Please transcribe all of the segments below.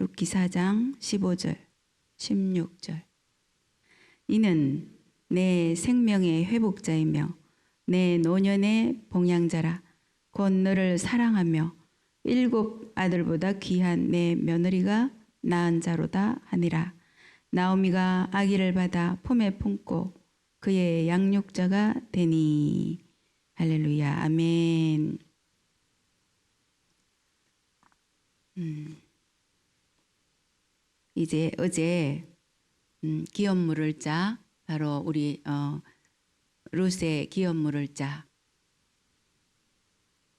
룻기 4장 15절, 16절. 이는 내 생명의 회복자이며 내 노년의 봉양자라 곧 너를 사랑하며 일곱 아들보다 귀한 내 며느리가 낳은 자로다 하니라. 나오미가 아기를 받아 품에 품고 그의 양육자가 되니 할렐루야 아멘. 음, 이제 어제 음, 기업 물을 자 바로 우리 어, 루스의 기업 물을 자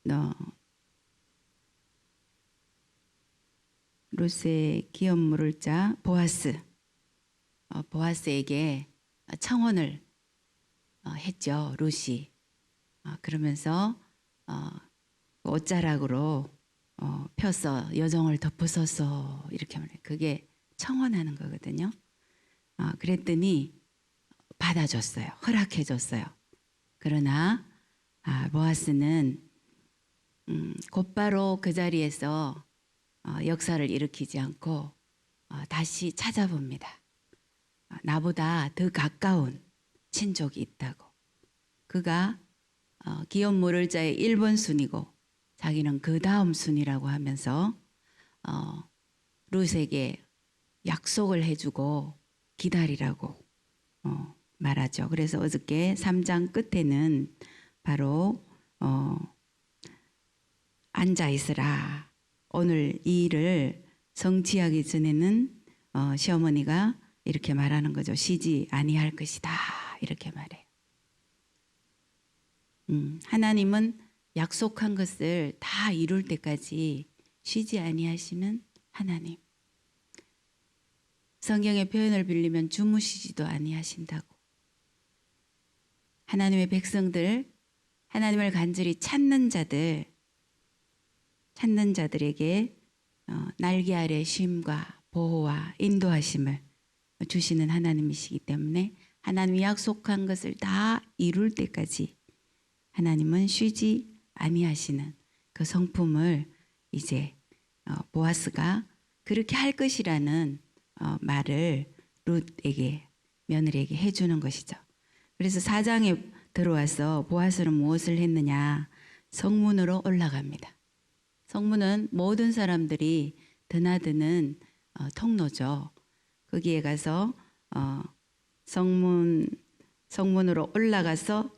너, 루스의 기업 물을 자 보아스. 어, 보아스에게 청혼을 어, 했죠 루시 어, 그러면서 어, 옷자락으로 어, 펴서 여정을 덮어서서 이렇게 말해. 그게 청혼하는 거거든요. 어, 그랬더니 받아줬어요. 허락해줬어요. 그러나 아, 보아스는 음, 곧바로 그 자리에서 어, 역사를 일으키지 않고 어, 다시 찾아봅니다. 어, 나보다 더 가까운 친족이 있다고. 그가 어, 기업 모를 자의 1번 순이고 자기는 그 다음 순이라고 하면서 어, 룻에게 약속을 해주고 기다리라고 어, 말하죠. 그래서 어저께 3장 끝에는 바로 어, 앉아 있으라. 오늘 이 일을 성취하기 전에는 어, 시어머니가 이렇게 말하는 거죠. 쉬지 아니할 것이다. 이렇게 말해요. 음, 하나님은 약속한 것을 다 이룰 때까지 쉬지 아니하시는 하나님. 성경의 표현을 빌리면 주무시지도 아니하신다고. 하나님의 백성들, 하나님을 간절히 찾는 자들, 찾는 자들에게 어, 날개 아래 쉼과 보호와 인도하심을 주시는 하나님이시기 때문에 하나님이 약속한 것을 다 이룰 때까지 하나님은 쉬지 아니하시는 그 성품을 이제 어, 보아스가 그렇게 할 것이라는 어, 말을 룻에게 며느리에게 해주는 것이죠. 그래서 사장에 들어와서 보아스는 무엇을 했느냐 성문으로 올라갑니다. 성문은 모든 사람들이 드나드는 어, 통로죠. 거기에 가서 어, 성문 성문으로 올라가서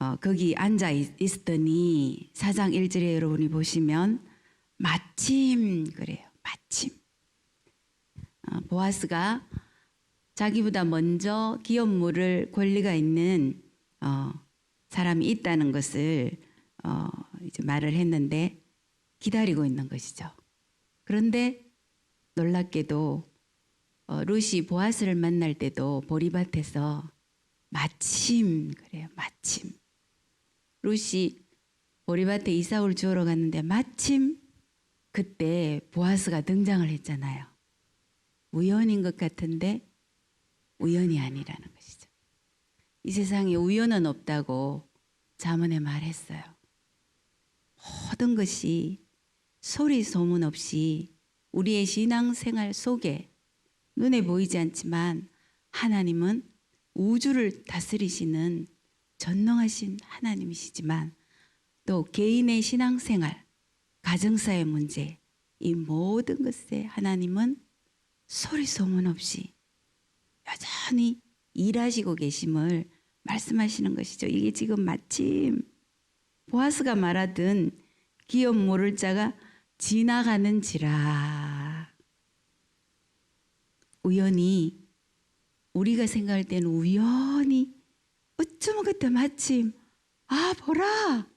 어, 거기 앉아 있, 있더니 사장 1절에 여러분이 보시면 마침 그래요. 마침 어, 보아스가 자기보다 먼저 기업 물을 권리가 있는 어, 사람이 있다는 것을 어, 이제 말을 했는데 기다리고 있는 것이죠. 그런데 놀랍게도 어, 루시 보아스를 만날 때도 보리밭에서 마침 그래요. 마침 루시 보리밭에 이삭을 주우러 갔는데 마침 그때 보아스가 등장을 했잖아요. 우연인 것 같은데 우연이 아니라는 것이죠. 이 세상에 우연은 없다고 자문에 말했어요. 모든 것이 소리 소문 없이 우리의 신앙생활 속에 눈에 보이지 않지만 하나님은 우주를 다스리시는 전능하신 하나님이시지만 또 개인의 신앙생활, 가정사의 문제, 이 모든 것에 하나님은 소리 소문 없이 여전히 일하시고 계심을 말씀하시는 것이죠. 이게 지금 마침 보아스가 말하던 기업 모를 자가 지나가는지라 우연히 우리가 생각할 때는 우연히 어쩌면 그때 마침 아 보라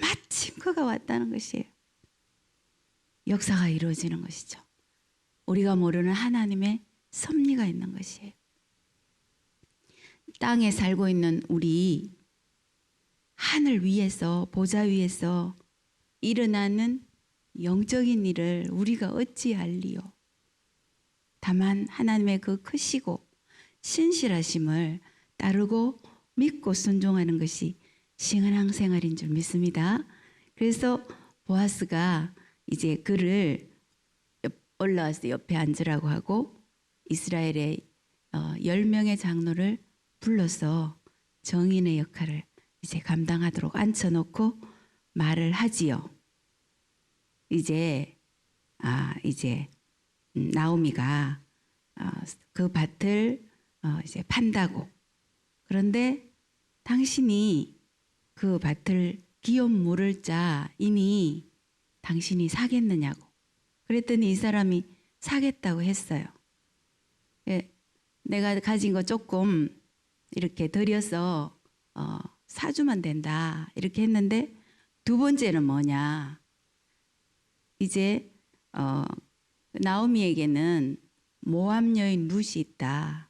마침 그가 왔다는 것이에요. 역사가 이루어지는 것이죠. 우리가 모르는 하나님의 섭리가 있는 것이에요. 땅에 살고 있는 우리 하늘 위에서 보좌 위에서 일어나는 영적인 일을 우리가 어찌 알리요? 다만 하나님의 그 크시고 신실하심을 따르고 믿고 순종하는 것이 신앙 생활인 줄 믿습니다. 그래서 보아스가 이제 그를 올라와서 옆에 앉으라고 하고 이스라엘의 어, 10명의 장로를 불러서 정인의 역할을 이제 감당하도록 앉혀놓고 말을 하지요. 이제 아 이제 음, 나오미가 어, 그 밭을 어, 이제 판다고 그런데 당신이 그 밭을 기업 물을 자이니 당신이 사겠느냐고 그랬더니 이 사람이 사겠다고 했어요. 예, 내가 가진 거 조금 이렇게 들여서 어, 사주면 된다 이렇게 했는데 두 번째는 뭐냐 이제 어, 나오미에게는 모함 여인 룻이 있다.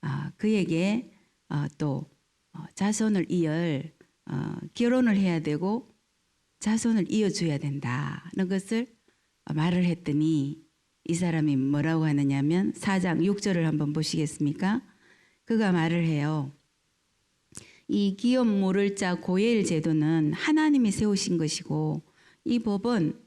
아, 그에게 어, 또 어, 자손을 이을 어, 결혼을 해야 되고 자손을 이어줘야 된다는 것을 말을 했더니 이 사람이 뭐라고 하느냐면 4장 6절을 한번 보시겠습니까? 그가 말을 해요. 이 기업 모를 자 고엘 제도는 하나님이 세우신 것이고 이 법은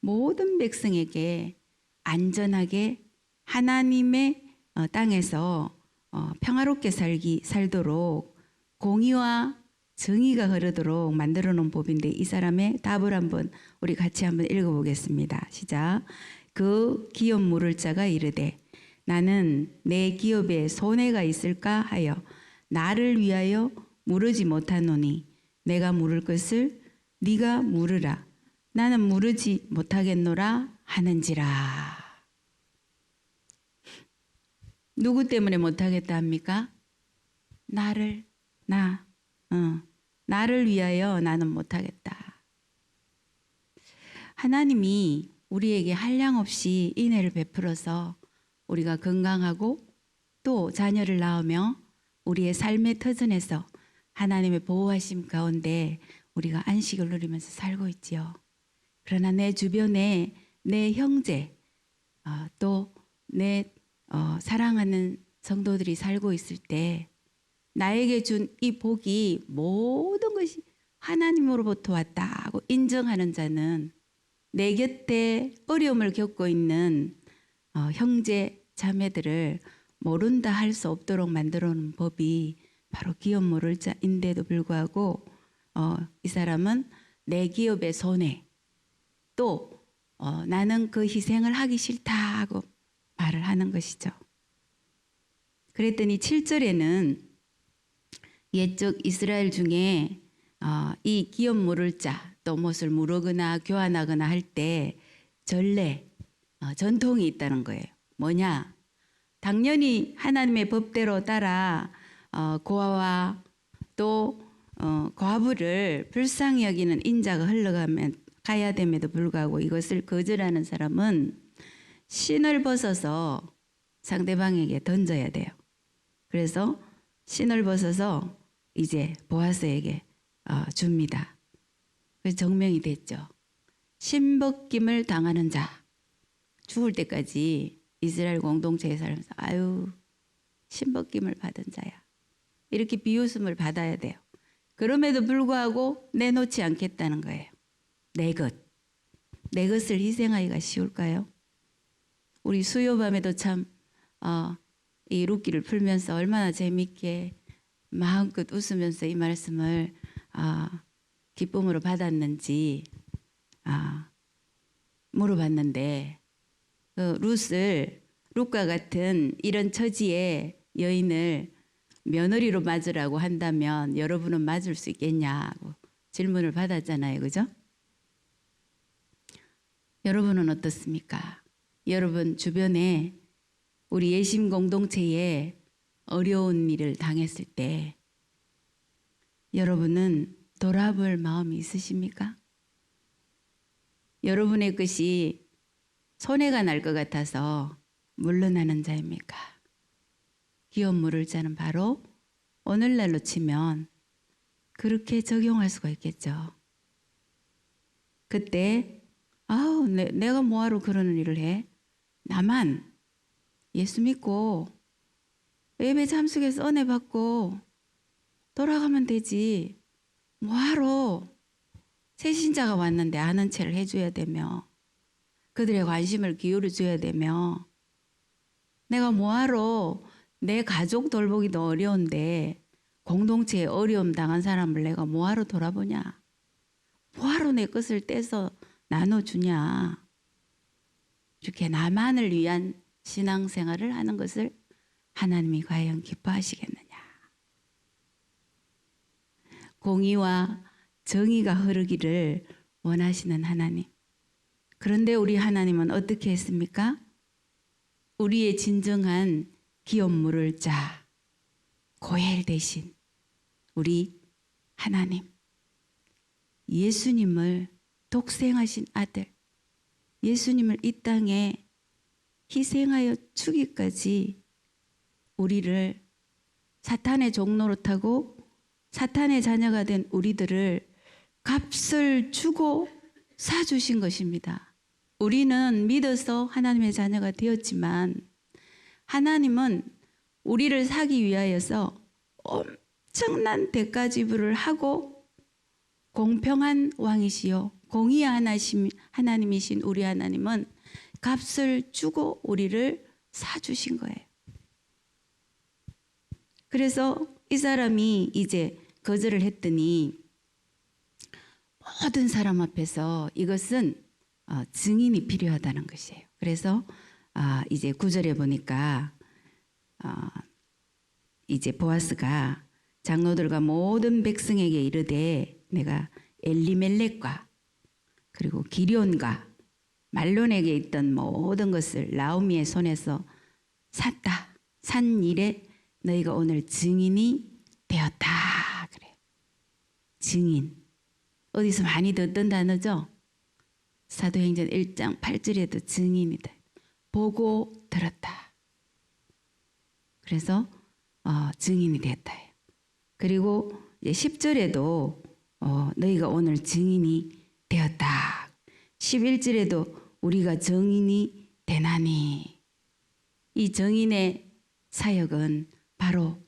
모든 백성에게 안전하게 하나님의 어, 땅에서 어, 평화롭게 살기 살도록 공의와 정의가 흐르도록 만들어 놓은 법인데 이 사람의 답을 한번 우리 같이 한번 읽어 보겠습니다. 시작. 그 기업 물을 자가 이르되 나는 내 기업에 손해가 있을까 하여 나를 위하여 물으지 못하노니 내가 물을 것을 네가 물으라 나는 물으지 못하겠노라 하는지라 누구 때문에 못하겠다 합니까? 나를 나 어, 나를 위하여 나는 못하겠다. 하나님이 우리에게 한량 없이 인애를 베풀어서 우리가 건강하고 또 자녀를 낳으며 우리의 삶의 터전에서 하나님의 보호하심 가운데 우리가 안식을 누리면서 살고 있지요. 그러나 내 주변에 내 형제 어, 또내 어, 사랑하는 성도들이 살고 있을 때 나에게 준 이 복이 모든 것이 하나님으로부터 왔다고 인정하는 자는 내 곁에 어려움을 겪고 있는 어, 형제 자매들을 모른다 할 수 없도록 만들어 놓은 법이 바로 기업 모를 자인데도 불구하고 어, 이 사람은 내 기업의 손해 또 어, 나는 그 희생을 하기 싫다고 말을 하는 것이죠. 그랬더니 7절에는 옛적 이스라엘 중에 어, 이 기업 물을 자, 또 무엇을 무르거나 교환하거나 할 때 전례, 어, 전통이 있다는 거예요. 뭐냐? 당연히 하나님의 법대로 따라 어, 고아와 또 어, 과부를 불쌍히 여기는 인자가 흘러가면 가야 됨에도 불구하고 이것을 거절하는 사람은 신을 벗어서 상대방에게 던져야 돼요. 그래서 신을 벗어서 이제 보아스에게 어, 줍니다. 그래서 정명이 됐죠. 신벗김을 당하는 자 죽을 때까지 이스라엘 공동체에 살면서 아유 신벗김을 받은 자야 이렇게 비웃음을 받아야 돼요. 그럼에도 불구하고 내놓지 않겠다는 거예요. 내 것, 내 것을 희생하기가 쉬울까요? 우리 수요밤에도 참 어, 이 룻기를 풀면서 얼마나 재밌게 마음껏 웃으면서 이 말씀을 아, 기쁨으로 받았는지 아, 물어봤는데 그 룻을 룻과 같은 이런 처지의 여인을 며느리로 맞으라고 한다면 여러분은 맞을 수 있겠냐고 질문을 받았잖아요, 그죠? 여러분은 어떻습니까? 여러분 주변에 우리 예심 공동체에 어려운 일을 당했을 때 여러분은 돌아볼 마음이 있으십니까? 여러분의 것이 손해가 날 것 같아서 물러나는 자입니까? 기업 물을 자는 바로 오늘날로 치면 그렇게 적용할 수가 있겠죠. 그때 아우 내, 내가 뭐하러 그러는 일을 해? 나만 예수 믿고 예배 참석해서 은혜 받고 돌아가면 되지. 뭐하러 새신자가 왔는데 아는 체를 해줘야 되며 그들의 관심을 기울여 줘야 되며 내가 뭐하러 내 가족 돌보기도 어려운데 공동체에 어려움 당한 사람을 내가 뭐하러 돌아보냐? 뭐하러 내 것을 떼서 나눠주냐? 이렇게 나만을 위한 신앙생활을 하는 것을 하나님이 과연 기뻐하시겠느냐? 공의와 정의가 흐르기를 원하시는 하나님. 그런데 우리 하나님은 어떻게 했습니까? 우리의 진정한 기업 물을 자, 고엘 대신 우리 하나님, 예수님을 독생하신 아들, 예수님을 이 땅에 희생하여 주기까지 우리를 사탄의 타고 사탄의 자녀가 된 우리들을 값을 주고 사주신 것입니다. 우리는 믿어서 하나님의 자녀가 되었지만 하나님은 우리를 사기 위하여서 엄청난 대가 지불을 하고 공평한 왕이시요 공의 하나심 하나님이신 우리 하나님은 값을 주고 우리를 사주신 거예요. 그래서 이 사람이 이제 거절을 했더니 모든 사람 앞에서 이것은 어, 증인이 필요하다는 것이에요. 그래서 아, 이제 구절에 보니까 어, 이제 보아스가 장로들과 모든 백성에게 이르되 내가 엘리멜렉과 그리고 기련과 말론에게 있던 모든 것을 나오미의 손에서 샀다. 산 일에 너희가 오늘 증인이 되었다. 그래. 증인. 어디서 많이 듣던 단어죠? 사도행전 1장 8절에도 증인이다. 보고 들었다. 그래서 어, 증인이 됐다. 그리고 이제 10절에도 어, 너희가 오늘 증인이 되었다. 11절에도 우리가 정인이 되나니 이 정인의 사역은 바로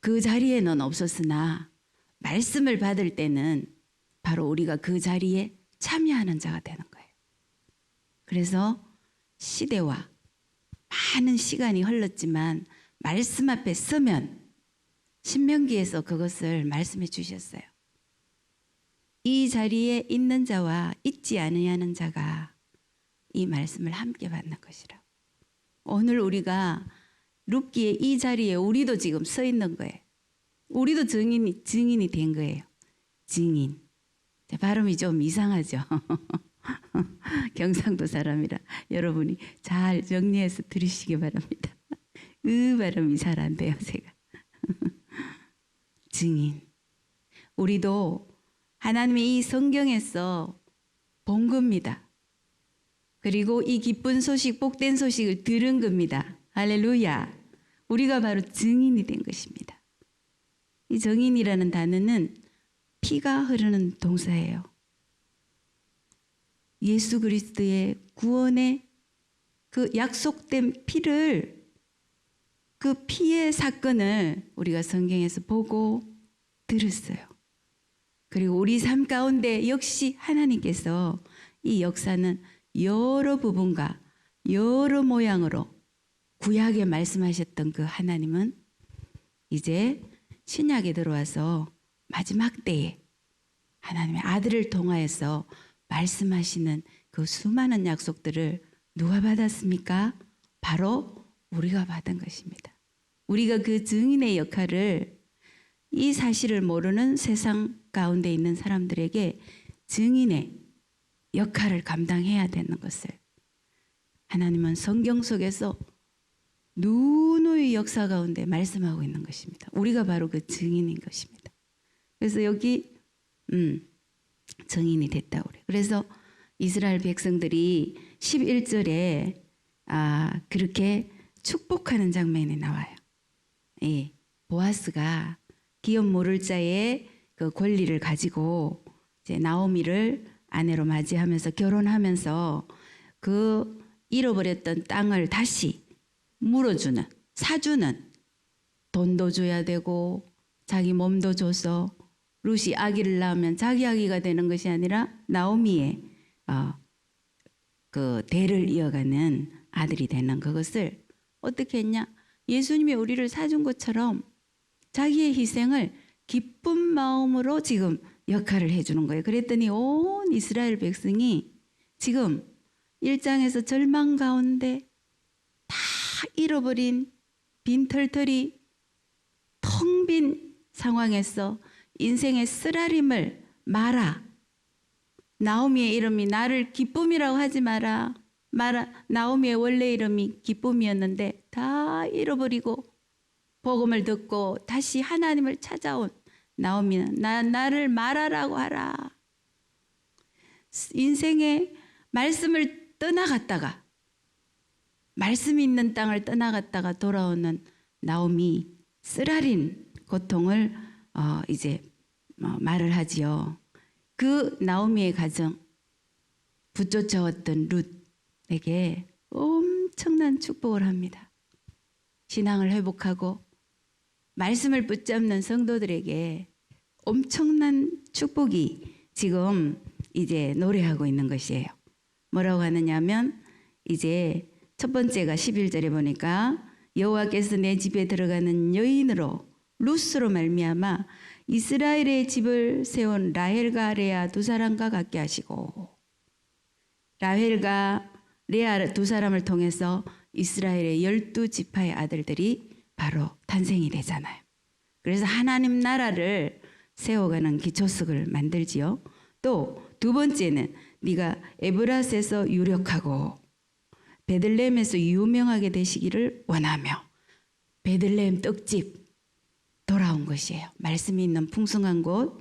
그 자리에는 없었으나 말씀을 받을 때는 바로 우리가 그 자리에 참여하는 자가 되는 거예요. 그래서 시대와 많은 시간이 흘렀지만 말씀 앞에 서면 신명기에서 그것을 말씀해 주셨어요. 이 자리에 있는 자와 있지 아니하는 자가 이 말씀을 함께 받는 것이라. 오늘 우리가 룻기의 이 자리에 우리도 지금 서 있는 거예요. 우리도 증인이 증인이 된 거예요. 증인. 발음이 좀 이상하죠. 경상도 사람이라 여러분이 잘 정리해서 들으시기 바랍니다. 으 발음이 잘 안 돼요, 제가. 증인. 우리도 하나님의 이 성경에서 본 겁니다. 그리고 이 기쁜 소식, 복된 소식을 들은 겁니다. 할렐루야. 우리가 바로 증인이 된 것입니다. 이 정인이라는 단어는 피가 흐르는 동사예요. 예수 그리스도의 구원의 그 약속된 피를 그 피의 사건을 우리가 성경에서 보고 들었어요. 그리고 우리 삶 가운데 역시 하나님께서 이 역사는 여러 부분과 여러 모양으로 구약에 말씀하셨던 그 하나님은 이제 신약에 들어와서 마지막 때에 하나님의 아들을 통하여서 말씀하시는 그 수많은 약속들을 누가 받았습니까? 바로 우리가 받은 것입니다. 우리가 그 증인의 역할을 이 사실을 모르는 세상 가운데 있는 사람들에게 증인의 역할을 감당해야 되는 것을 하나님은 성경 속에서 누누이 역사 가운데 말씀하고 있는 것입니다. 우리가 바로 그 증인인 것입니다. 그래서 여기 음, 증인이 됐다 그래. 그래서 이스라엘 백성들이 11절에 아, 그렇게 축복하는 장면이 나와요. 예, 보아스가 기업 모를 자의 그 권리를 가지고 이제 나오미를 아내로 맞이하면서 결혼하면서 그 잃어버렸던 땅을 다시 물어주는 사주는 돈도 줘야 되고 자기 몸도 줘서 룻이 아기를 낳으면 자기 아기가 되는 것이 아니라 나오미의 어, 그 대를 이어가는 아들이 되는 그것을 어떻게 했냐? 예수님이 우리를 사준 것처럼 자기의 희생을 기쁜 마음으로 지금 역할을 해주는 거예요. 그랬더니 온 이스라엘 백성이 지금 일장에서 절망 가운데 다 잃어버린 빈털털이 텅 빈 상황에서 인생의 쓰라림을 말아 나오미의 이름이 나를 기쁨이라고 하지 마라. 마라. 나오미의 원래 이름이 기쁨이었는데 다 잃어버리고 복음을 듣고 다시 하나님을 찾아온 나오미는 나 나를 말하라고 하라. 인생의 말씀을 떠나갔다가 말씀 있는 땅을 떠나갔다가 돌아오는 나오미 쓰라린 고통을 어, 이제 어, 말을 하지요. 그 나오미의 가정 붙쫓아왔던 룻에게 엄청난 축복을 합니다. 신앙을 회복하고 말씀을 붙잡는 성도들에게 엄청난 축복이 지금 이제 노래하고 있는 것이에요. 뭐라고 하느냐면 이제 첫 번째가 11절에 보니까 여호와께서 내 집에 들어가는 여인으로 루스로 말미암아 이스라엘의 집을 세운 라헬과 레아 두 사람과 같게 하시고 라헬과 레아 두 사람을 통해서 이스라엘의 열두 지파의 아들들이 바로 탄생이 되잖아요. 그래서 하나님 나라를 세워가는 기초석을 만들지요. 또 두 번째는 네가 에브라스에서 유력하고 베들레헴에서 유명하게 되시기를 원하며 베들레헴 떡집 돌아온 것이에요. 말씀이 있는 풍성한 곳.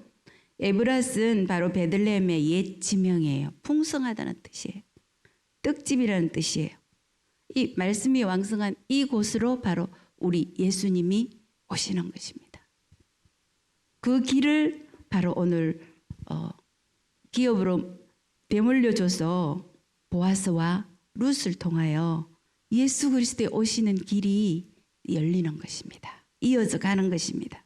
에브라스는 바로 베들레헴의 옛 지명이에요. 풍성하다는 뜻이에요. 떡집이라는 뜻이에요. 이 말씀이 왕성한 이 곳으로 바로 우리 예수님이 오시는 것입니다. 그 길을 바로 오늘 어, 기업으로 되물려줘서 보아스와 룻을 통하여 예수 그리스도에 오시는 길이 열리는 것입니다. 이어져 가는 것입니다.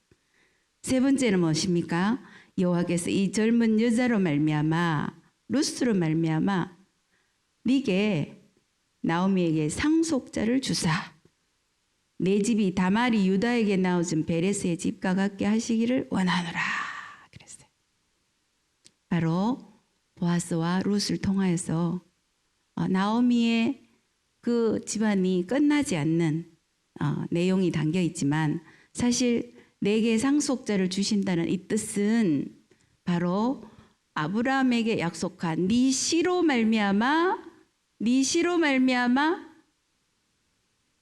세 번째는 무엇입니까? 여호와께서 이 젊은 여자로 말미암아 루스로 말미암아 네게 나오미에게 상속자를 주사 내 집이 다말이 유다에게 나오준 베레스의 집과 같게 하시기를 원하노라 그랬어요. 바로 보아스와 룻을 통하여서 어, 나오미의 그 집안이 끝나지 않는 어, 내용이 담겨 있지만 사실 내게 상속자를 주신다는 이 뜻은 바로 아브라함에게 약속한 네 씨로 말미암아 네 씨로 말미암아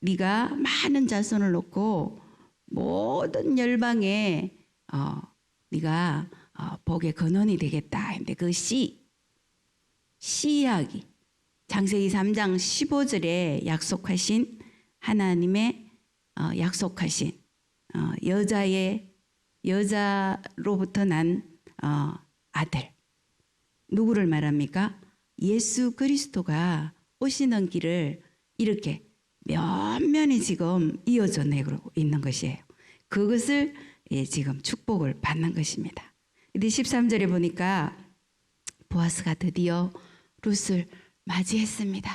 네가 많은 자손을 놓고 모든 열방에 어, 네가 어, 복의 근원이 되겠다. 근데 그 씨, 씨 이야기 장세기 3장 15절에 약속하신 하나님의 어, 약속하신 어, 여자의 여자로부터 난 어, 아들 누구를 말합니까? 예수 그리스도가 오시는 길을 이렇게 면면이 지금 이어져 내고 있는 것이에요. 그것을 예, 지금 축복을 받는 것입니다. 근데 13절에 보니까 보아스가 드디어 룻을 맞이했습니다.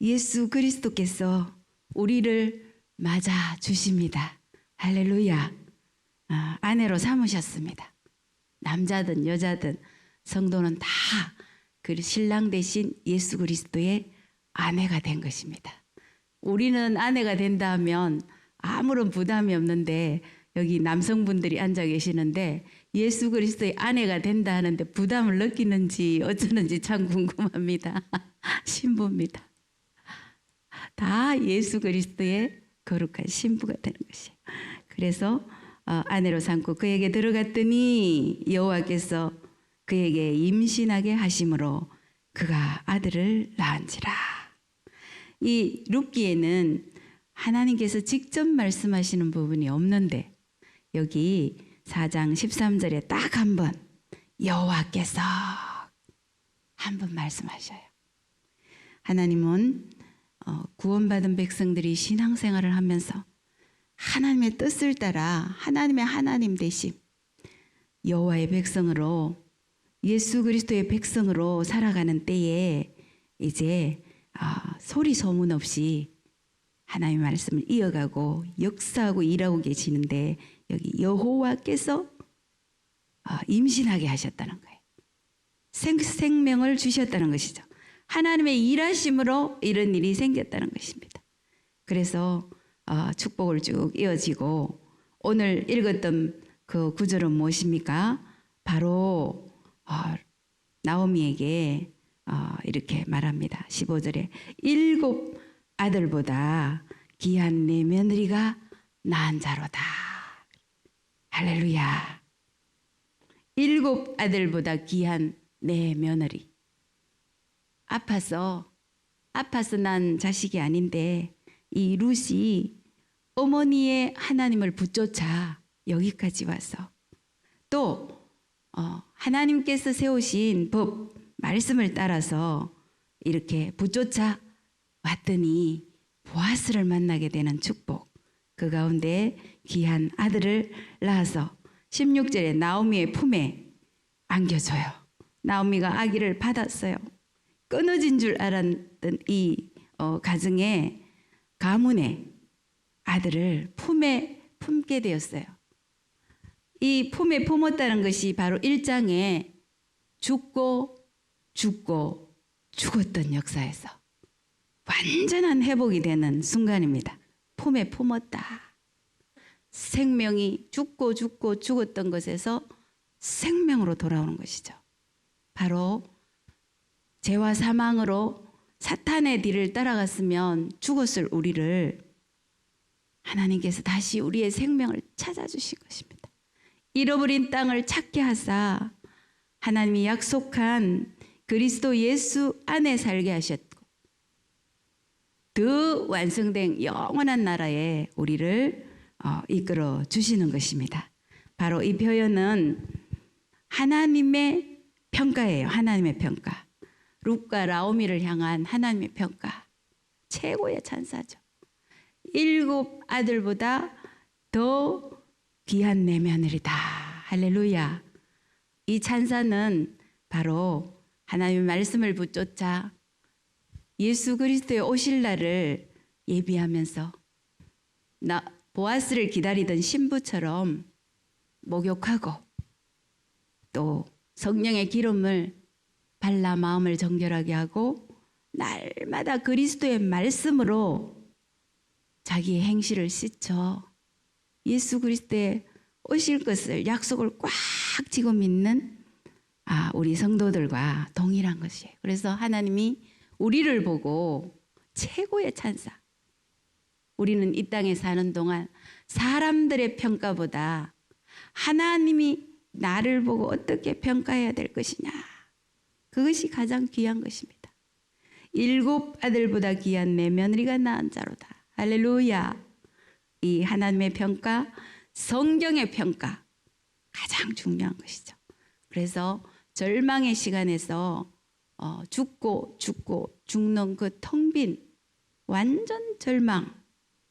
예수 그리스도께서 우리를 맞아 주십니다. 할렐루야. 아, 아내로 삼으셨습니다. 남자든 여자든 성도는 다 그 신랑 대신 예수 그리스도의 아내가 된 것입니다. 우리는 아내가 된다면 아무런 부담이 없는데 여기 남성분들이 앉아 계시는데 예수 그리스도의 아내가 된다 하는데 부담을 느끼는지 어쩌는지 참 궁금합니다. 신부입니다. 다 예수 그리스도의 거룩한 신부가 되는 것이에요. 그래서 어, 아내로 삼고 그에게 들어갔더니 여호와께서 그에게 임신하게 하심으로 그가 아들을 낳은지라. 이 룻기에는 하나님께서 직접 말씀하시는 부분이 없는데 여기 4장 13절에 딱 한 번 여호와께서 한 번 말씀하셔요. 하나님은 어, 구원받은 백성들이 신앙생활을 하면서 하나님의 뜻을 따라 하나님의 하나님 대신 여호와의 백성으로 예수 그리스도의 백성으로 살아가는 때에 이제 아, 소리 소문 없이 하나님의 말씀을 이어가고 역사하고 일하고 계시는데 여기 여호와께서 아, 임신하게 하셨다는 거예요. 생, 생명을 주셨다는 것이죠. 하나님의 일하심으로 이런 일이 생겼다는 것입니다. 그래서 어, 축복을 쭉 이어지고 오늘 읽었던 그 구절은 무엇입니까? 바로 어, 나오미에게 어, 이렇게 말합니다. 15절에 일곱 아들보다 귀한 내 며느리가 나은 자로다. 할렐루야. 일곱 아들보다 귀한 내 며느리. 아파서 아파서 난 자식이 아닌데 이 룻이 어머니의 하나님을 붙쫓아 여기까지 와서 또 어, 하나님께서 세우신 법 말씀을 따라서 이렇게 붙쫓아 왔더니 보아스를 만나게 되는 축복 그 가운데 귀한 아들을 낳아서 16절에 나오미의 품에 안겨줘요. 나오미가 아기를 받았어요. 끊어진 줄 알았던 이 어, 가정에 가문에 아들을 품에 품게 되었어요. 이 품에 품었다는 것이 바로 일장에 죽고 죽고 죽었던 역사에서 완전한 회복이 되는 순간입니다. 품에 품었다. 생명이 죽고 죽고 죽었던 것에서 생명으로 돌아오는 것이죠. 바로 죄와 사망으로 사탄의 뒤를 따라갔으면 죽었을 우리를 하나님께서 다시 우리의 생명을 찾아주신 것입니다. 잃어버린 땅을 찾게 하사 하나님이 약속한 그리스도 예수 안에 살게 하셨고 더 완성된 영원한 나라에 우리를 어, 이끌어 주시는 것입니다. 바로 이 표현은 하나님의 평가예요. 하나님의 평가. 룩과 라오미를 향한 하나님의 평가. 최고의 찬사죠. 일곱 아들보다 더 귀한 내 며느리다. 할렐루야. 이 찬사는 바로 하나님의 말씀을 붙쫓아 예수 그리스도의 오실 날을 예비하면서 나 보아스를 기다리던 신부처럼 목욕하고 또 성령의 기름을 발라 마음을 정결하게 하고 날마다 그리스도의 말씀으로 자기의 행실을 씻어 예수 그리스도의 오실 것을 약속을 꽉 쥐고 믿는 아, 우리 성도들과 동일한 것이에요. 그래서 하나님이 우리를 보고 최고의 찬사. 우리는 이 땅에 사는 동안 사람들의 평가보다 하나님이 나를 보고 어떻게 평가해야 될 것이냐. 그것이 가장 귀한 것입니다. 일곱 아들보다 귀한 내 며느리가 낳은 자로다. 할렐루야. 이 하나님의 평가, 성경의 평가 가장 중요한 것이죠. 그래서 절망의 시간에서 어, 죽고 죽고 죽는 그 텅 빈 완전 절망,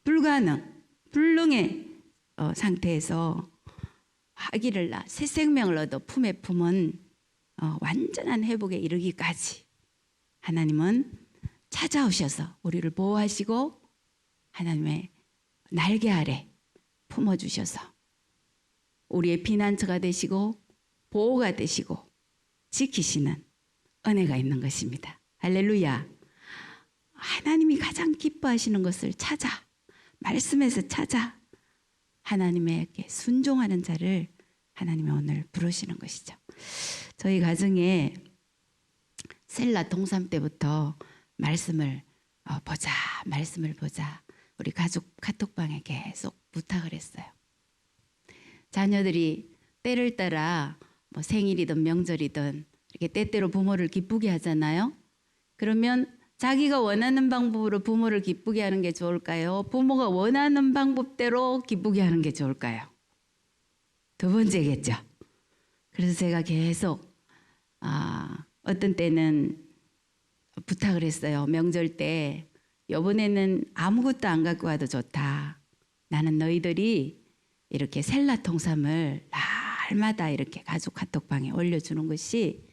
불가능, 불능의 어, 상태에서 아기를 낳아 새 생명을 얻어 품에 품은 어, 완전한 회복에 이르기까지 하나님은 찾아오셔서 우리를 보호하시고 하나님의 날개 아래 품어주셔서 우리의 피난처가 되시고 보호가 되시고 지키시는 은혜가 있는 것입니다. 할렐루야. 하나님이 가장 기뻐하시는 것을 찾아 말씀에서 찾아 하나님에게 순종하는 자를 하나님이 오늘 부르시는 것이죠. 저희 가정에 셀라 동삼 때부터 말씀을 어, 보자, 말씀을 보자. 우리 가족 카톡방에 계속 부탁을 했어요. 자녀들이 때를 따라 뭐 생일이든 명절이든 이렇게 때때로 부모를 기쁘게 하잖아요. 그러면 자기가 원하는 방법으로 부모를 기쁘게 하는 게 좋을까요? 부모가 원하는 방법대로 기쁘게 하는 게 좋을까요? 두 번째겠죠. 그래서 제가 계속 아, 어떤 때는 부탁을 했어요. 명절 때 이번에는 아무것도 안 갖고 와도 좋다. 나는 너희들이 이렇게 셀라 통삼을 날마다 이렇게 가족 카톡방에 올려주는 것이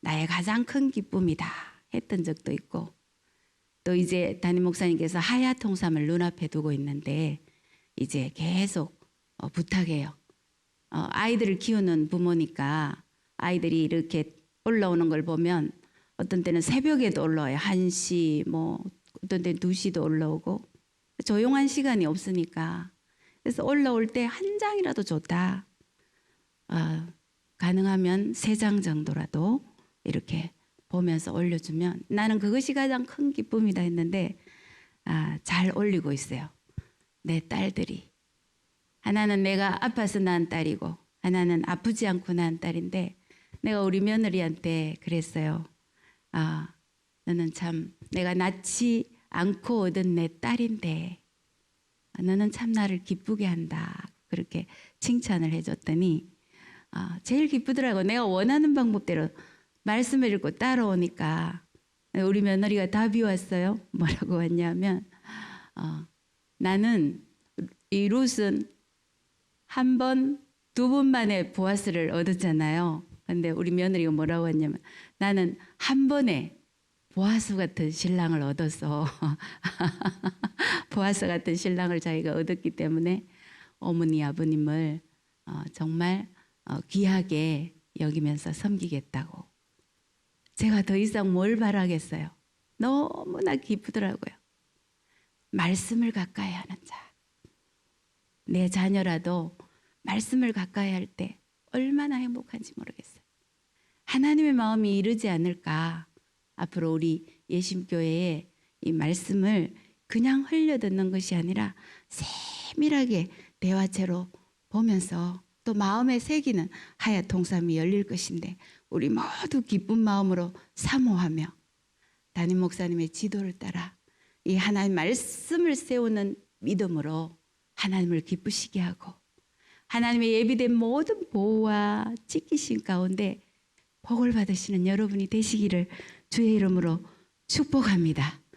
나의 가장 큰 기쁨이다 했던 적도 있고 또 이제 담임 목사님께서 하야 통삼을 눈앞에 두고 있는데 이제 계속 어, 부탁해요. 어, 아이들을 키우는 부모니까 아이들이 이렇게 올라오는 걸 보면 어떤 때는 새벽에도 올라와요. 1시 뭐 어떤 때는 2시도 올라오고 조용한 시간이 없으니까 그래서 올라올 때 한 장이라도 좋다. 어, 가능하면 세 장 정도라도 이렇게 보면서 올려주면 나는 그것이 가장 큰 기쁨이다 했는데 아, 잘 올리고 있어요. 내 딸들이 하나는 내가 아파서 낳은 딸이고 하나는 아프지 않고 낳은 딸인데 내가 우리 며느리한테 그랬어요. 아, 너는 참 내가 낳지 않고 얻은 내 딸인데 너는 참 나를 기쁘게 한다. 그렇게 칭찬을 해줬더니 아, 제일 기쁘더라고. 내가 원하는 방법대로 말씀을 읽고 따라오니까 우리 며느리가 답이 왔어요. 뭐라고 왔냐면 어, 나는 이 롯은 한 번, 두 번 만에 보아스를 얻었잖아요. 근데 우리 며느리가 뭐라고 했냐면 나는 한 번에 보아스 같은 신랑을 얻어서 보아스 같은 신랑을 자기가 얻었기 때문에 어머니 아버님을 어, 정말 어, 귀하게 여기면서 섬기겠다고. 제가 더 이상 뭘 바라겠어요. 너무나 기쁘더라고요. 말씀을 가까이 하는 자. 내 자녀라도 말씀을 가까이 할 때 얼마나 행복한지 모르겠어요. 하나님의 마음이 이르지 않을까. 앞으로 우리 예심교회에 이 말씀을 그냥 흘려듣는 것이 아니라 세밀하게 대화체로 보면서 또 마음에 새기는 하야 통삼이 열릴 것인데 우리 모두 기쁜 마음으로 사모하며 담임 목사님의 지도를 따라 이 하나님 말씀을 세우는 믿음으로 하나님을 기쁘시게 하고 하나님의 예비된 모든 보호와 지키신 가운데 복을 받으시는 여러분이 되시기를 주의 이름으로 축복합니다.